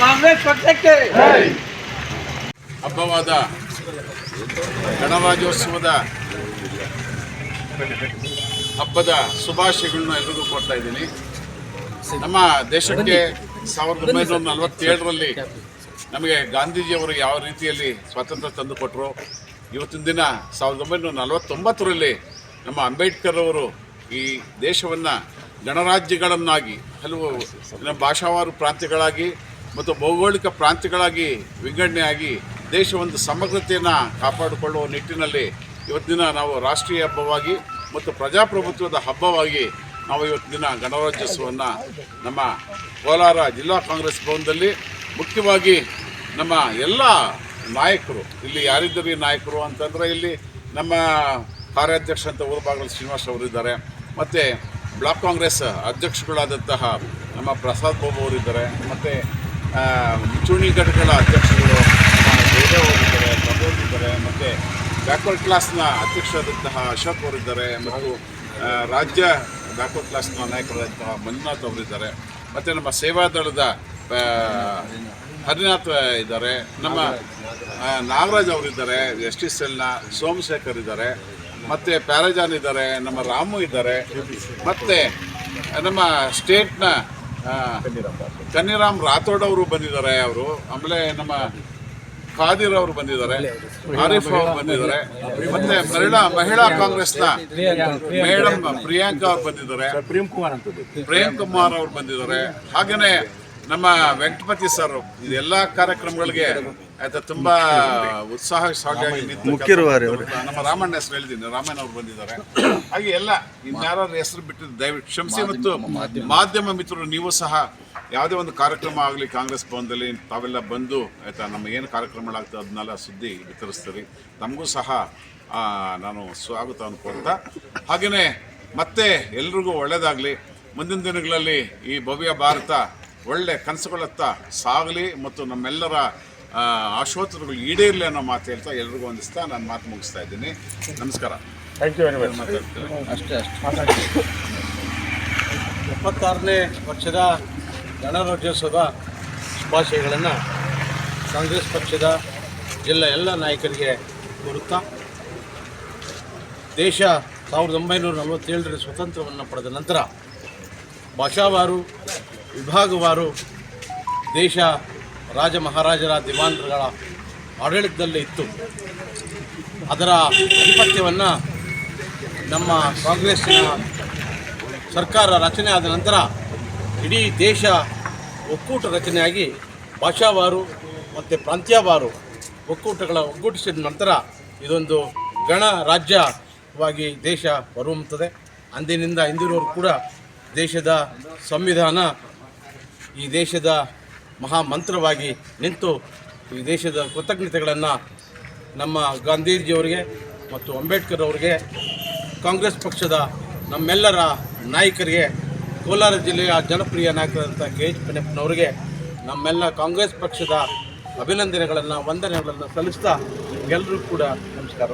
ಕಾಂಗ್ರೆಸ್ ಪಕ್ಷಕ್ಕೆ. ಹಬ್ಬವಾದ ಗಣರಾಜ್ಯೋತ್ಸವದ ಹಬ್ಬದ ಶುಭಾಶಯಗಳನ್ನ ಎಲ್ರಿಗೂ ಕೊಡ್ತಾ ಇದ್ದೀನಿ. ನಮ್ಮ ದೇಶಕ್ಕೆ ಸಾವಿರದ ಒಂಬೈನೂರ ನಲವತ್ತೇಳರಲ್ಲಿ ನಮಗೆ ಗಾಂಧೀಜಿಯವರು ಯಾವ ರೀತಿಯಲ್ಲಿ ಸ್ವಾತಂತ್ರ್ಯ ತಂದುಕೊಟ್ರು ಇವತ್ತಿನ ದಿನ ಸಾವಿರದ ಒಂಬೈನೂರ ನಲವತ್ತೊಂಬತ್ತರಲ್ಲಿ ನಮ್ಮ ಅಂಬೇಡ್ಕರ್ ಅವರು ಈ ದೇಶವನ್ನು ಗಣರಾಜ್ಯಗಳನ್ನಾಗಿ, ಹಲವು ಭಾಷಾವಾರು ಪ್ರಾಂತ್ಯಗಳಾಗಿ ಮತ್ತು ಭೌಗೋಳಿಕ ಪ್ರಾಂತ್ಯಗಳಾಗಿ ವಿಂಗಡಣೆಯಾಗಿ ದೇಶ ಒಂದು ಸಮಗ್ರತೆಯನ್ನು ಕಾಪಾಡಿಕೊಳ್ಳುವ ನಿಟ್ಟಿನಲ್ಲಿ ಇವತ್ತಿನ ನಾವು ರಾಷ್ಟ್ರೀಯ ಹಬ್ಬವಾಗಿ ಮತ್ತು ಪ್ರಜಾಪ್ರಭುತ್ವದ ಹಬ್ಬವಾಗಿ ನಾವು ಇವತ್ತಿನ ಗಣರಾಜ್ಯೋತ್ಸವವನ್ನು ನಮ್ಮ ಕೋಲಾರ ಜಿಲ್ಲಾ ಕಾಂಗ್ರೆಸ್ ಭವನದಲ್ಲಿ ಮುಖ್ಯವಾಗಿ ನಮ್ಮ ಎಲ್ಲ ನಾಯಕರು, ಇಲ್ಲಿ ಯಾರಿದ್ದರೂ ನಾಯಕರು ಅಂತಂದರೆ ಇಲ್ಲಿ ನಮ್ಮ ಕಾರ್ಯಾಧ್ಯಕ್ಷ ಅಂತ ಊರಬಾಗಲ ಶ್ರೀನಿವಾಸ್ ಅವರಿದ್ದಾರೆ. ಮತ್ತು ಬ್ಲಾಕ್ ಕಾಂಗ್ರೆಸ್ ಅಧ್ಯಕ್ಷಗಳಾದಂತಹ ನಮ್ಮ ಪ್ರಸಾದ್ ಬಾಬು ಅವರಿದ್ದಾರೆ, ಮತ್ತು ಮುಂಚೂಣಿ ಘಟಕಗಳ ಅಧ್ಯಕ್ಷಗಳು ಜಯದೇವ್ ಅವರಿದ್ದಾರೆ ಇದ್ದಾರೆ ಮತ್ತು ಬ್ಯಾಕ್ವರ್ಡ್ ಕ್ಲಾಸ್ನ ಅಧ್ಯಕ್ಷರಾದಂತಹ ಅಶೋಕ್ ಅವರಿದ್ದಾರೆ ಮತ್ತು ರಾಜ್ಯ ಬ್ಯಾಕ್ವರ್ಡ್ ಕ್ಲಾಸ್ನ ನಾಯಕರಾದಂತಹ ಮಂಜುನಾಥ್ ಅವರಿದ್ದಾರೆ ಮತ್ತು ನಮ್ಮ ಸೇವಾದಳದ ದಳದ ಹರಿನಾಥ್ ಇದ್ದಾರೆ, ನಮ್ಮ ನಾಗರಾಜ್ ಅವರಿದ್ದಾರೆ ಎಸ್ ಟಿ ಸೆಲ್ನ ಸೋಮಶೇಖರ್ ಇದ್ದಾರೆ ಮತ್ತು ಪ್ಯಾರಜಾನ್ ಇದ್ದಾರೆ, ನಮ್ಮ ರಾಮು ಇದ್ದಾರೆ, ಮತ್ತು ನಮ್ಮ ಸ್ಟೇಟ್ನ ಕನ್ನಿರಾಮ್ ರಾಥೋಡ್ ಅವರು ಬಂದಿದ್ದಾರೆ, ಅವರು, ಆಮೇಲೆ ನಮ್ಮ ಖಾದಿರ್ ಅವರು ಬಂದಿದ್ದಾರೆ, ಆರಿಫ್ ಅವರು ಬಂದಿದ್ದಾರೆ, ಮತ್ತೆ ಮಹಿಳಾ ಮಹಿಳಾ ಕಾಂಗ್ರೆಸ್ನ ಮೇಡಮ್ ಪ್ರಿಯಾಂಕಾ ಅವರು ಬಂದಿದ್ದಾರೆ, ಪ್ರೇಮ್ ಕುಮಾರ್ ಅವರು ಬಂದಿದ್ದಾರೆ, ಹಾಗೇನೆ ನಮ್ಮ ವೆಂಕಟಪತಿ ಸರ್ ಇದೆಲ್ಲ ಕಾರ್ಯಕ್ರಮಗಳಿಗೆ ಆಯ್ತಾ ತುಂಬಾ ಉತ್ಸಾಹ ನಿಂತು ನಮ್ಮ ರಾಮಣ್ಣ ಹೆಸರು ಹೇಳಿದ್ದೀನಿ ರಾಮಣ್ಣ ಅವರು ಬಂದಿದ್ದಾರೆ. ಹಾಗೆ ಎಲ್ಲ ಇನ್ಯಾರ ಹೆಸರು ಬಿಟ್ಟಿದ್ದು ದಯವಿಟ್ಟು ಕ್ಷಮಿಸಿ ಮತ್ತು ಮಾಧ್ಯಮ. ಮಿತ್ರರು ನೀವು ಸಹ ಯಾವುದೇ ಒಂದು ಕಾರ್ಯಕ್ರಮ ಆಗಲಿ ಕಾಂಗ್ರೆಸ್ ಭವನದಲ್ಲಿ ತಾವೆಲ್ಲ ಬಂದು ಆಯ್ತಾ ನಮ್ಮ ಏನು ಕಾರ್ಯಕ್ರಮಗಳಾಗ್ತದೆ ಅದನ್ನೆಲ್ಲ ಸುದ್ದಿ ವಿತರಿಸ್ತೀರಿ. ತಮಗೂ ಸಹ ನಾನು ಸ್ವಾಗತ ಅನ್ಕೊಳ್ತಾ. ಹಾಗೆಯೇ ಮತ್ತೆ ಎಲ್ರಿಗೂ ಒಳ್ಳೆಯದಾಗಲಿ ಮುಂದಿನ ದಿನಗಳಲ್ಲಿ ಈ ಭವ್ಯ ಭಾರತ ಒಳ್ಳೆ ಕನಸುಗಳತ್ತ ಸಾಗಲಿ ಮತ್ತು ನಮ್ಮೆಲ್ಲರ ಆಶೋತ್ತರಗಳು ಈಡೇರಲಿ ಅನ್ನೋ ಮಾತು ಹೇಳ್ತಾ ಎಲ್ರಿಗೂ ಒಂದಿಸ್ತಾ ನಾನು ಮಾತು ಮುಗಿಸ್ತಾ ಇದ್ದೀನಿ. ನಮಸ್ಕಾರ. ಥ್ಯಾಂಕ್ ಯು ವೆರಿ ಮಚ್ ಅಷ್ಟೇ ಅಷ್ಟೇ. ಎಪ್ಪತ್ತಾರನೇ ವರ್ಷದ ಗಣರಾಜ್ಯೋತ್ಸವ ಶುಭಾಶಯಗಳನ್ನು ಕಾಂಗ್ರೆಸ್ ಪಕ್ಷದ ಎಲ್ಲ ಎಲ್ಲ ನಾಯಕರಿಗೆ ಕೋರುತ್ತಾ ದೇಶ ಸಾವಿರದ ಒಂಬೈನೂರ ನಲವತ್ತೇಳರ ಸ್ವತಂತ್ರವನ್ನು ಪಡೆದ ನಂತರ ಭಾಷಾವಾರು ವಿಭಾಗವಾರು ದೇಶ ರಾಜ ಮಹಾರಾಜರ ದಿವಾನರುಗಳ ಆಡಳಿತದಲ್ಲೇ ಇತ್ತು. ಅದರ ಆಧಿಪತ್ಯವನ್ನು ನಮ್ಮ ಕಾಂಗ್ರೆಸ್ಸಿನ ಸರ್ಕಾರ ರಚನೆ ಆದ ನಂತರ ಇಡೀ ದೇಶ ಒಕ್ಕೂಟ ರಚನೆಯಾಗಿ ಭಾಷಾವಾರು ಮತ್ತು ಪ್ರಾಂತ್ಯವಾರು ಒಕ್ಕೂಟಗಳ ಒಗ್ಗೂಡಿಸಿದ ನಂತರ ಇದೊಂದು ಗಣ ರಾಜ್ಯವಾಗಿ ದೇಶ ಹೊರಹೊಮ್ಮುತ್ತದೆ ಅಂದಿನಿಂದ ಇಂದಿರೋರು ಕೂಡ ದೇಶದ ಸಂವಿಧಾನ ಈ ದೇಶದ ಮಹಾಮಂತ್ರವಾಗಿ ನಿಂತು ಈ ದೇಶದ ಕೃತಜ್ಞತೆಗಳನ್ನು ನಮ್ಮ ಗಾಂಧೀಜಿಯವರಿಗೆ ಮತ್ತು ಅಂಬೇಡ್ಕರ್ ಅವರಿಗೆ ಕಾಂಗ್ರೆಸ್ ಪಕ್ಷದ ನಮ್ಮೆಲ್ಲರ ನಾಯಕರಿಗೆ ಕೋಲಾರ ಜಿಲ್ಲೆಯ ಜನಪ್ರಿಯ ನಾಯಕರಾದಂಥ ಕೆ ಎಚ್ ಪನ್ನಪ್ಪನವರಿಗೆ ನಮ್ಮೆಲ್ಲ ಕಾಂಗ್ರೆಸ್ ಪಕ್ಷದ ಅಭಿನಂದನೆಗಳನ್ನು ವಂದನೆಗಳನ್ನು ಸಲ್ಲಿಸ್ತಾ ಎಲ್ಲರೂ ಕೂಡ ನಮಸ್ಕಾರ